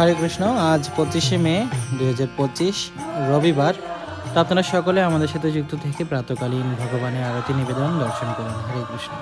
হরে কৃষ্ণ, আজ পঁচিশে মে দুই হাজার পঁচিশ, রবিবার। তো আপনারা সকলে আমাদের সাথে যুক্ত থেকে প্রাতকালীন ভগবানের আরতি নিবেদন, দর্শন করুন। হরে কৃষ্ণ।